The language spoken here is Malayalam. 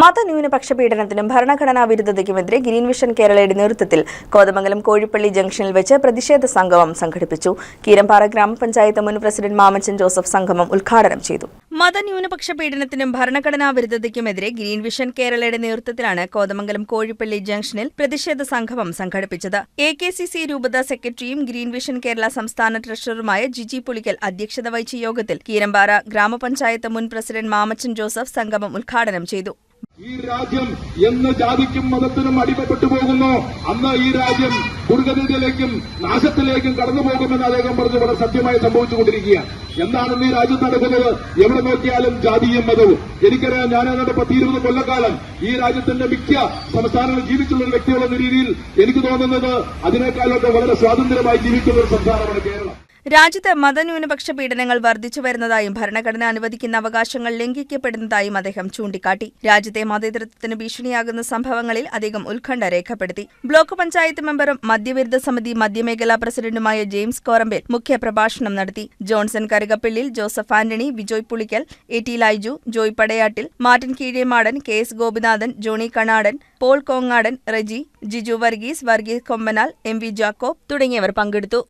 മതന്യൂനപക്ഷ പീഡനത്തിനും ഭരണഘടനാ വിരുദ്ധതയ്ക്കുമെതിരെ ഗ്രീൻ വിഷൻ കേരളയുടെ നേതൃത്വത്തിൽ കോതമംഗലം കോഴിപ്പള്ളി ജംഗ്ഷനിൽ വെച്ച് പ്രതിഷേധ സംഗമം സംഘടിപ്പിച്ചു. കീരമ്പാറ ഗ്രാമപഞ്ചായത്ത് മുൻ പ്രസിഡന്റ് മാമച്ചൻ ജോസഫ് സംഗമം ഉദ്ഘാടനം ചെയ്തു. മതന്യൂനപക്ഷ പീഡനത്തിനും ഭരണഘടനാ വിരുദ്ധതയ്ക്കുമെതിരെ ഗ്രീൻ വിഷൻ കേരളയുടെ നേതൃത്വത്തിലാണ് കോതമംഗലം കോഴിപ്പള്ളി ജംഗ്ഷനിൽ പ്രതിഷേധ സംഗമം സംഘടിപ്പിച്ചത്. എ കെ സി സി രൂപത സെക്രട്ടറിയും ഗ്രീൻ വിഷൻ കേരള സംസ്ഥാന ട്രഷററുമായ ജിജി പുളിക്കൽ അധ്യക്ഷത വഹിച്ച യോഗത്തിൽ കീരമ്പാറ ഗ്രാമപഞ്ചായത്ത് മുൻ പ്രസിഡന്റ് മാമച്ചൻ ജോസഫ് സംഗമം ഉദ്ഘാടനം ചെയ്തു. ഈ രാജ്യം എന്ന് ജാതിക്കും മതത്തിനും അടിമപ്പെട്ടു പോകുന്നു. അന്ന് ഈ രാജ്യം ദുർഗതിയിലേക്കും നാശത്തിലേക്കും കടന്നു പോകുമെന്ന് അദ്ദേഹം പറഞ്ഞു. വളരെ സത്യമായി സംഭവിച്ചുകൊണ്ടിരിക്കുകയാണ്. എന്താണ് ഈ രാജ്യത്ത് നടക്കുന്നത്? എവിടെ നോക്കിയാലും ജാതിയും മതവും. എനിക്കറിയാം ഞാൻ ഏതാണ്ട് പത്ത് ഇരുപത് കൊല്ലക്കാലം ഈ രാജ്യത്തിന്റെ മിക്ക സംസ്ഥാനങ്ങളിൽ ജീവിച്ചുള്ള ഒരു വ്യക്തികളെന്ന രീതിയിൽ എനിക്ക് തോന്നുന്നത് അതിനേക്കാളൊക്കെ വളരെ സ്വാതന്ത്ര്യമായി ജീവിക്കുന്ന ഒരു സംസ്ഥാനമാണ് കേരളം. രാജ്യത്ത് മതന്യൂനപക്ഷ പീഡനങ്ങൾ വർദ്ധിച്ചു വരുന്നതായും ഭരണഘടന അനുവദിക്കുന്ന അവകാശങ്ങൾ ലംഘിക്കപ്പെടുന്നതായും അദ്ദേഹം ചൂണ്ടിക്കാട്ടി. രാജ്യത്തെ മതേതരത്വത്തിന് ഭീഷണിയാകുന്ന സംഭവങ്ങളിൽ അദ്ദേഹം ഉത്കണ്ഠ രേഖപ്പെടുത്തി. ബ്ലോക്ക് പഞ്ചായത്ത് മെമ്പറും മദ്യവിരുദ്ധ സമിതി മധ്യമേഖലാ പ്രസിഡന്റുമായ ജെയിംസ് കോറമ്പേൽ മുഖ്യപ്രഭാഷണം നടത്തി. Johnson Karukappillil Joseph Antony Vijoy Pulikkal A T Laiju Joy Padayattil Martin Keezhemadan K S Gopinathan Johnny Kanadan Paul Kongadan Reji Jiju Varghese Varghese Kombanal M V Jacob തുടങ്ങിയവർ പങ്കെടുത്തു.